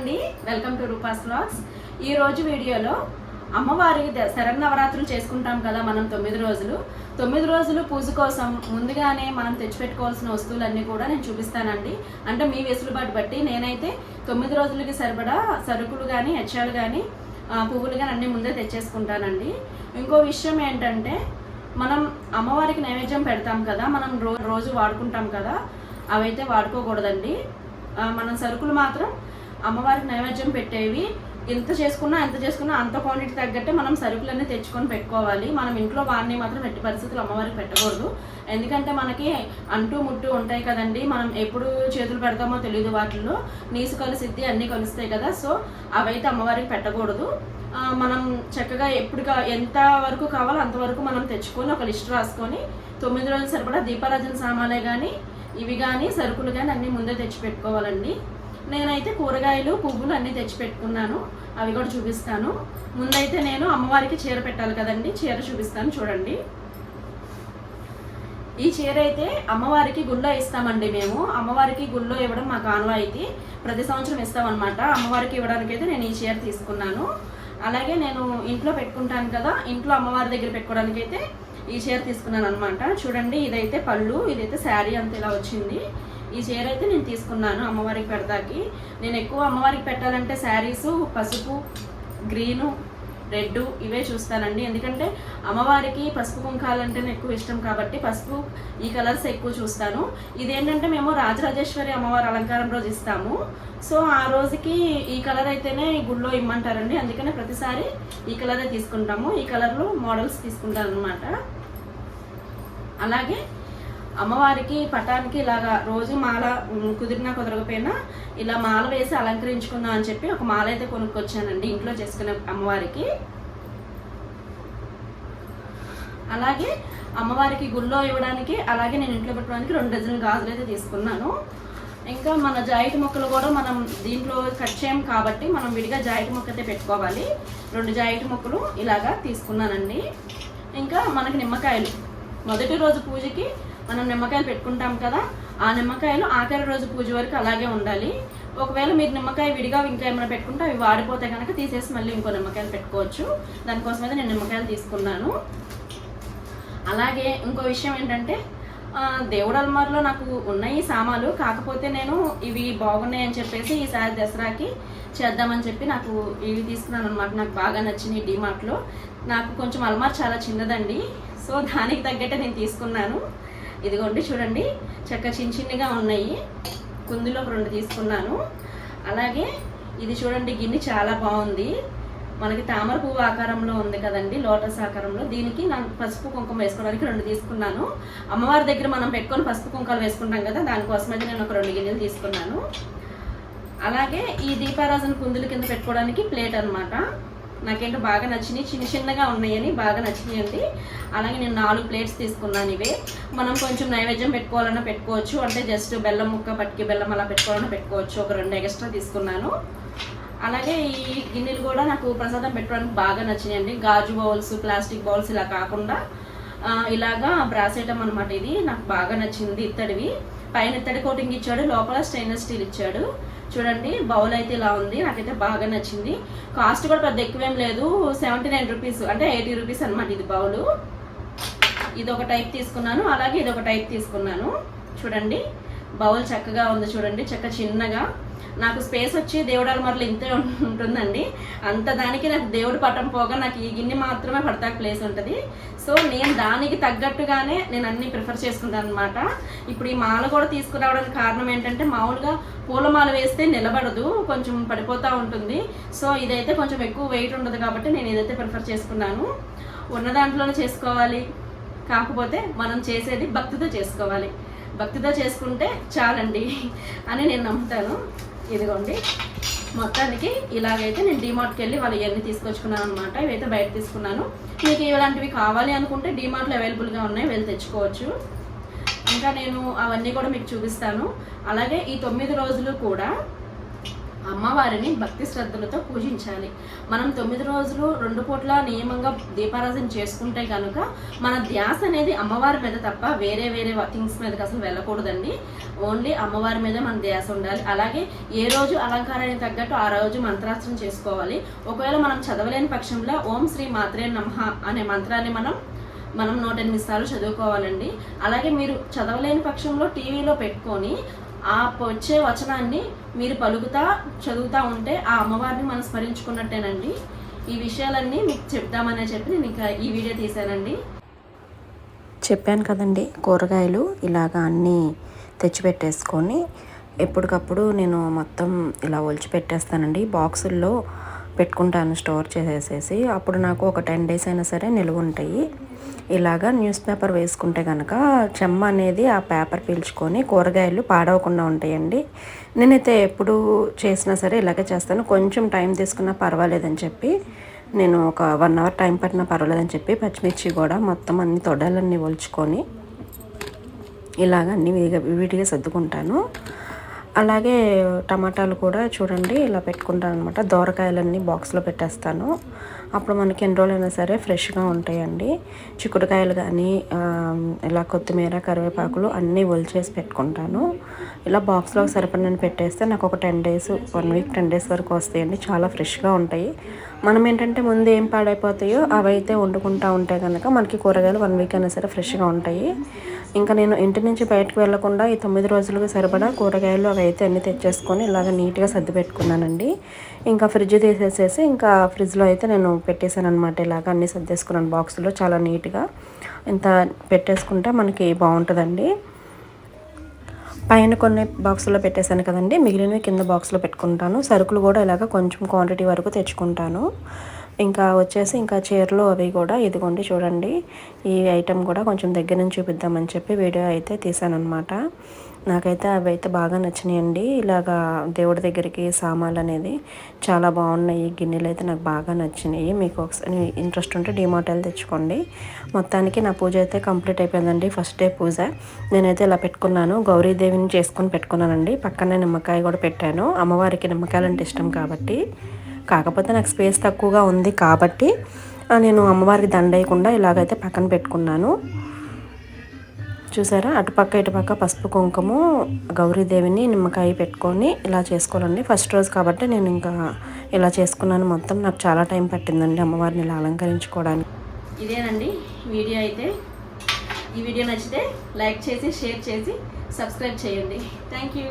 అండి. Welcome to Rupa's vlogs ఈ రోజు వీడియోలో అమ్మవారి ద- శరన్నవరాత్రులు చేసుకుంటాం కదా మనం తొమ్మిది రోజులు. తొమ్మిది రోజులు పూజ కోసం ముందుగానే మనం తెచ్చిపెట్టుకోవాల్సిన వస్తువులన్నీ కూడా నేను చూపిస్తానండి. అంటే మీ వెసులుబాటు బట్టి నేనైతే తొమ్మిది రోజులకి సరిపడా సరుకులు కానీ హెచ్చాలు కానీ పువ్వులు కానీ అన్నీ ముందే తెచ్చేసుకుంటానండి. ఇంకో విషయం ఏంటంటే మనం అమ్మవారికి నైవేద్యం పెడతాం కదా మనం రోజు వాడుకుంటాం కదా అవైతే వాడుకోకూడదండి. మనం సరుకులు మాత్రం అమ్మవారికి నైవేద్యం పెట్టేవి. ఎంత చేసుకున్నా ఎంత చేసుకున్నా అంత క్వాంటిటీ తగ్గట్టే మనం సరుకులన్నీ తెచ్చుకొని పెట్టుకోవాలి. మనం ఇంట్లో వాడిని మాత్రం ఎట్టి పరిస్థితులు అమ్మవారికి పెట్టకూడదు. ఎందుకంటే మనకి అంటూ ముట్టు ఉంటాయి కదండి. మనం ఎప్పుడు చేతులు పెడతామో తెలియదు వాటిల్లో. నీసు కలిసిద్ది అన్నీ కలుస్తాయి కదా. సో అవైతే అమ్మవారికి పెట్టకూడదు. మనం చక్కగా ఎప్పుడు కా- ఎంత వరకు కావాలో అంతవరకు మనం తెచ్చుకొని ఒక లిస్ట్ రాసుకొని తొమ్మిది రోజులు సరిపడా దీపారాజన సామానే కానీ ఇవి కానీ సరుకులు కానీ అన్నీ ముందే తెచ్చి పెట్టుకోవాలండి. నేనైతే కూరగాయలు పువ్వులు అన్నీ తెచ్చి పెట్టుకున్నాను అవి కూడా చూపిస్తాను. ముందైతే నేను అమ్మవారికి చీర పెట్టాలి కదండి. చీర చూపిస్తాను చూడండి. ఈ చీర అయితే అమ్మవారికి గుళ్ళో ఇస్తామండి మేము. అమ్మవారికి గుళ్ళో ఇవ్వడం మాకు ఆనవాయితీ ప్రతి సంవత్సరం ఇస్తామన్నమాట. అమ్మవారికి ఇవ్వడానికి అయితే నేను ఈ చీర తీసుకున్నాను. అలాగే నేను ఇంట్లో పెట్టుకుంటాను కదా ఇంట్లో అమ్మవారి దగ్గర పెట్టుకోవడానికి అయితే ఈ చీర తీసుకున్నాను అనమాట చూడండి ఇదైతే పళ్ళు ఇదైతే శారీ అంత ఇలా వచ్చింది. ఈ చీర అయితే నేను తీసుకున్నాను అమ్మవారికి పెడతాకి. నేను ఎక్కువ అమ్మవారికి పెట్టాలంటే శారీస్ పసుపు గ్రీను రెడ్ ఇవే చూస్తానండి. ఎందుకంటే అమ్మవారికి పసుపు కుంకాలంటేనే ఎక్కువ ఇష్టం కాబట్టి పసుపు ఈ కలర్స్ ఎక్కువ చూస్తాను. ఇదేంటంటే మేము రాజరాజేశ్వరి అమ్మవారి అలంకారం రోజు ఇస్తాము. సో ఆ రోజుకి ఈ కలర్ అయితేనే గుళ్ళో ఇమ్మంటారండి. అందుకనే ప్రతిసారి ఈ కలరే తీసుకుంటాము. ఈ కలర్లో మోడల్స్ తీసుకుంటాను అనమాట అలాగే అమ్మవారికి పటానికి ఇలాగా రోజు మాల కుదిరినా కుదరకపోయినా ఇలా మాల వేసి అలంకరించుకుందాం అని చెప్పి ఒక మాల అయితే కొనుక్కొచ్చానండి ఇంట్లో చేసుకునే అమ్మవారికి. అలాగే అమ్మవారికి గుళ్ళో ఇవ్వడానికి అలాగే నేను ఇంట్లో పెట్టడానికి రెండు డజన్ గాజులు అయితే తీసుకున్నాను. ఇంకా మన జాయిట్ మొక్కలు కూడా మనం దీంట్లో కట్ చేయం కాబట్టి మనం విడిగా జాయిట్ మొక్క అయితే పెట్టుకోవాలి. రెండు జాయిట్ మొక్కలు ఇలాగా తీసుకున్నానండి. ఇంకా మనకి నిమ్మకాయలు. మొదటి రోజు పూజకి మనం నిమ్మకాయలు పెట్టుకుంటాం కదా ఆ నిమ్మకాయలు ఆఖరి రోజు పూజ వరకు అలాగే ఉండాలి. ఒకవేళ మీరు నిమ్మకాయ విడిగా ఇంకా ఏమైనా పెట్టుకుంటే అవి వాడిపోతే కనుక తీసేసి మళ్ళీ ఇంకో నిమ్మకాయలు పెట్టుకోవచ్చు. దానికోసం అయితే నేను నిమ్మకాయలు తీసుకున్నాను. అలాగే ఇంకో విషయం ఏంటంటే దేవుడు అల్మార్లో నాకు ఉన్నాయి సామాలు. కాకపోతే నేను ఇవి బాగున్నాయి అని చెప్పేసి ఈసారి దసరాకి చేద్దామని చెప్పి నాకు ఇవి తీసుకున్నాను అనమాట నాకు బాగా నచ్చింది డిమార్ట్లో నాకు కొంచెం అల్మార్ చాలా చిన్నదండి. సో దానికి తగ్గట్టే నేను తీసుకున్నాను. ఇదిగోండి చూడండి చక్క చిన్న చిన్నగా ఉన్నాయి. కుందులో రెండు తీసుకున్నాను. అలాగే ఇది చూడండి గిన్నె చాలా బాగుంది. మనకి తామర పువ్వు ఆకారంలో ఉంది కదండి లోటస్ ఆకారంలో. దీనికి నాకు పసుపు కుంకుమ వేసుకోవడానికి రెండు తీసుకున్నాను. అమ్మవారి దగ్గర మనం పెట్టుకొని పసుపు కుంకాలు వేసుకుంటాం కదా దానికోసమైతే నేను ఒక రెండు గిన్నెలు తీసుకున్నాను. అలాగే ఈ దీపారాజన కుందుల కింద పెట్టుకోవడానికి ప్లేట్ అనమాట నాకేంటో బాగా నచ్చినాయి. చిన్న చిన్నగా ఉన్నాయని బాగా నచ్చినాయండి. అలాగే నేను నాలుగు ప్లేట్స్ తీసుకున్నాను ఇవే. మనం కొంచెం నైవేద్యం పెట్టుకోవాలన్నా పెట్టుకోవచ్చు. అంటే జస్ట్ బెల్లం ముక్క పట్టుకి బెల్లం అలా పెట్టుకోవాలన్నా పెట్టుకోవచ్చు. ఒక రెండు ఎక్స్ట్రా తీసుకున్నాను. అలాగే ఈ గిన్నెలు కూడా నాకు ప్రసాదం పెట్టుకోవడానికి బాగా నచ్చినాయండి. గాజు బౌల్స్ ప్లాస్టిక్ బౌల్స్ ఇలా కాకుండా ఇలాగా బ్రాస్ ఐటమ్ అనమాట ఇది. నాకు బాగా నచ్చింది ఇత్తడివి. పైన ఇత్తడి కోటింగ్ ఇచ్చాడు. లోపల స్టెయిన్లెస్ స్టీల్ ఇచ్చాడు. చూడండి బౌల్ అయితే ఇలా ఉంది. నాకైతే బాగా నచ్చింది. కాస్ట్ కూడా పెద్ద ఎక్కువేం లేదు. సెవెంటీ నైన్ రూపీస్ అంటే ఎయిటీ రూపీస్ అనమాట ఇది బౌలు. ఇది ఒక టైప్ తీసుకున్నాను. అలాగే ఇది ఒక టైప్ తీసుకున్నాను. చూడండి బౌల్ చక్కగా ఉంది చూడండి చక్క చిన్నగా. నాకు స్పేస్ వచ్చి దేవుడు అలమరలు ఇంతే ఉంటుందండి. అంత దానికి నాకు దేవుడు పట్టం పోగా నాకు ఈ గిన్నె మాత్రమే పడతా ప్లేస్ ఉంటుంది. సో నేను దానికి తగ్గట్టుగానే నేను అన్ని ప్రిఫర్ చేసుకుంటాను అనమాట ఇప్పుడు ఈ మాల కూడా తీసుకురావడానికి కారణం ఏంటంటే మామూలుగా పూలమాల వేస్తే నిలబడదు కొంచెం పడిపోతూ ఉంటుంది. సో ఇదైతే కొంచెం ఎక్కువ వెయిట్ ఉండదు కాబట్టి నేను ఇదైతే ప్రిఫర్ చేసుకున్నాను ఉన్న దాంట్లోనే చేసుకోవాలి. కాకపోతే మనం చేసేది భక్తితో చేసుకోవాలి. భక్తితో చేసుకుంటే చాలండి అని నేను నమ్ముతాను. ఇదిగోండి. మొత్తానికి ఇలాగైతే నేను డిమార్ట్కి వెళ్ళి వాళ్ళు ఇవన్నీ తీసుకొచ్చుకున్నాను అనమాట ఇవైతే బయట తీసుకున్నాను. మీకు ఇలాంటివి కావాలి అనుకుంటే డిమార్ట్లో అవైలబుల్గా ఉన్నాయి వెళ్ళి తెచ్చుకోవచ్చు. ఇంకా నేను అవన్నీ కూడా మీకు చూపిస్తాను. అలాగే ఈ తొమ్మిది రోజులు కూడా అమ్మవారిని భక్తి శ్రద్ధలతో పూజించాలి. మనం తొమ్మిది రోజులు రెండు పూట్ల నియమంగా దీపారాధన చేసుకుంటే కనుక మన ధ్యాస అనేది అమ్మవారి మీద తప్ప వేరే వేరే థింగ్స్ మీదకి అసలు వెళ్ళకూడదండి. ఓన్లీ అమ్మవారి మీద మన ధ్యాస ఉండాలి. అలాగే ఏ రోజు అలంకారానికి తగ్గట్టు ఆ రోజు మంత్రాసనం చేసుకోవాలి. ఒకవేళ మనం చదవలేని పక్షంలో ఓం శ్రీ మాత్రే నమః అనే మంత్రాన్ని మనం మనం నూట ఎనిమిది సార్లు చదువుకోవాలండి. అలాగే మీరు చదవలేని పక్షంలో టీవీలో పెట్టుకొని ఆ వచ్చే వచనాన్ని మీరు పలుకుతా చదువుతూ ఉంటే ఆ అమ్మవారిని మనం స్మరించుకున్నట్టేనండి. ఈ విషయాలన్నీ మీకు చెప్దామనే చెప్పి నేను ఇంకా ఈ వీడియో తీశానండి. చెప్పాను కదండి కూరగాయలు ఇలాగ అన్నీ తెచ్చిపెట్టేసుకొని ఎప్పటికప్పుడు నేను మొత్తం ఇలా ఒలిచి పెట్టేస్తానండి బాక్సుల్లో పెట్టుకుంటాను స్టోర్ చేసేసేసి. అప్పుడు నాకు ఒక టెన్ డేస్ అయినా సరే నిలువ ఉంటాయి ఇలాగా న్యూస్ పేపర్ వేసుకుంటే కనుక చెమ్మ అనేది ఆ పేపర్ పీల్చుకొని కూరగాయలు పాడవకుండా ఉంటాయండి. నేనైతే ఎప్పుడు చేసినా సరే ఇలాగే చేస్తాను. కొంచెం టైం తీసుకున్నా పర్వాలేదని చెప్పి నేను ఒక వన్ అవర్ టైం పట్టినా పర్వాలేదని చెప్పి పచ్చిమిర్చి కూడా మొత్తం అన్ని తొడలన్నీ ఒలుచుకొని ఇలాగ అన్ని విడిగా విడిగా సర్దుకుంటాను. అలాగే టమాటాలు కూడా చూడండి ఇలా పెట్టుకుంటాను అనమాట దోరకాయలన్నీ బాక్స్లో పెట్టేస్తాను. అప్పుడు మనకి ఎన్ని రోజులైనా సరే ఫ్రెష్గా ఉంటాయండి. చిక్కుడుకాయలు కానీ ఇలా కొత్తిమీర కరివేపాకులు అన్నీ ఒలిచేసి పెట్టుకుంటాను. ఇలా బాక్స్లో సరిపడిన పెట్టేస్తే నాకు ఒక ten days one week ten days వరకు వస్తాయండి. చాలా ఫ్రెష్గా ఉంటాయి. మనం ఏంటంటే ముందు ఏం పాడైపోతాయో అవైతే వండుకుంటూ వండుకుంటా ఉంటే కనుక మనకి కూరగాయలు వన్ వీక్ అయినా సరే ఫ్రెష్గా ఉంటాయి. ఇంకా నేను ఇంటి నుంచి బయటకు వెళ్ళకుండా ఈ తొమ్మిది రోజులకు సరిపడా కూరగాయలు అవి అయితే అన్నీ తెచ్చేసుకొని ఇలాగ నీట్గా సర్ది పెట్టుకున్నానండి. ఇంకా ఫ్రిడ్జ్ తీసేసేసి ఇంకా ఫ్రిడ్జ్లో అయితే నేను పెట్టేశాను అనమాట ఇలాగ అన్నీ సర్దేసుకున్నాను బాక్స్లో చాలా నీట్గా. ఇంత పెట్టేసుకుంటే మనకి బాగుంటుందండి. పైన కొన్ని బాక్సుల్లో పెట్టేశాను కదండి మిగిలినవి కింద బాక్స్లో పెట్టుకుంటాను. సరుకులు కూడా ఇలాగ కొంచెం క్వాంటిటీ వరకు తెచ్చుకుంటాను. ఇంకా వచ్చేసి ఇంకా చీరలు అవి కూడా ఇదిగోండి చూడండి. ఈ ఐటెం కూడా కొంచెం దగ్గర నుంచి చూపిద్దామని చెప్పి వీడియో అయితే తీసానమాట నాకైతే అవి అయితే బాగా నచ్చినాయండి. ఇలాగా దేవుడి దగ్గరికి సామాన్లు అనేది చాలా బాగున్నాయి. గిన్నెలు అయితే నాకు బాగా నచ్చినాయి. మీకు ఒకసారి ఇంట్రెస్ట్ ఉంటే డిమార్ట్ వెళ్ళి తెచ్చుకోండి. మొత్తానికి నా పూజ అయితే కంప్లీట్ అయిపోయిందండి. First day puja. నేనైతే ఇలా పెట్టుకున్నాను. గౌరీదేవిని చేసుకొని పెట్టుకున్నానండి. పక్కనే నిమ్మకాయ కూడా పెట్టాను. అమ్మవారికి నిమ్మకాయలు అంటే ఇష్టం కాబట్టి. కాకపోతే నాకు స్పేస్ తక్కువగా ఉంది కాబట్టి నేను అమ్మవారికి దండేయకుండా ఇలాగైతే పక్కన పెట్టుకున్నాను. చూసారా? అటుపక్క ఇటుపక్క పసుపు కుంకుమ గౌరీదేవిని నిమ్మకాయ పెట్టుకొని ఇలా చేసుకోవాలండి. ఫస్ట్ రోజు కాబట్టి నేను ఇంకా ఇలా చేసుకున్నాను. మొత్తం నాకు చాలా టైం పట్టిందండి అమ్మవారిని ఇలా అలంకరించుకోవడానికి. ఇదేనండి వీడియో అయితే. ఈ వీడియో నచ్చితే లైక్ చేసి షేర్ చేసి సబ్స్క్రైబ్ చేయండి. Thank you.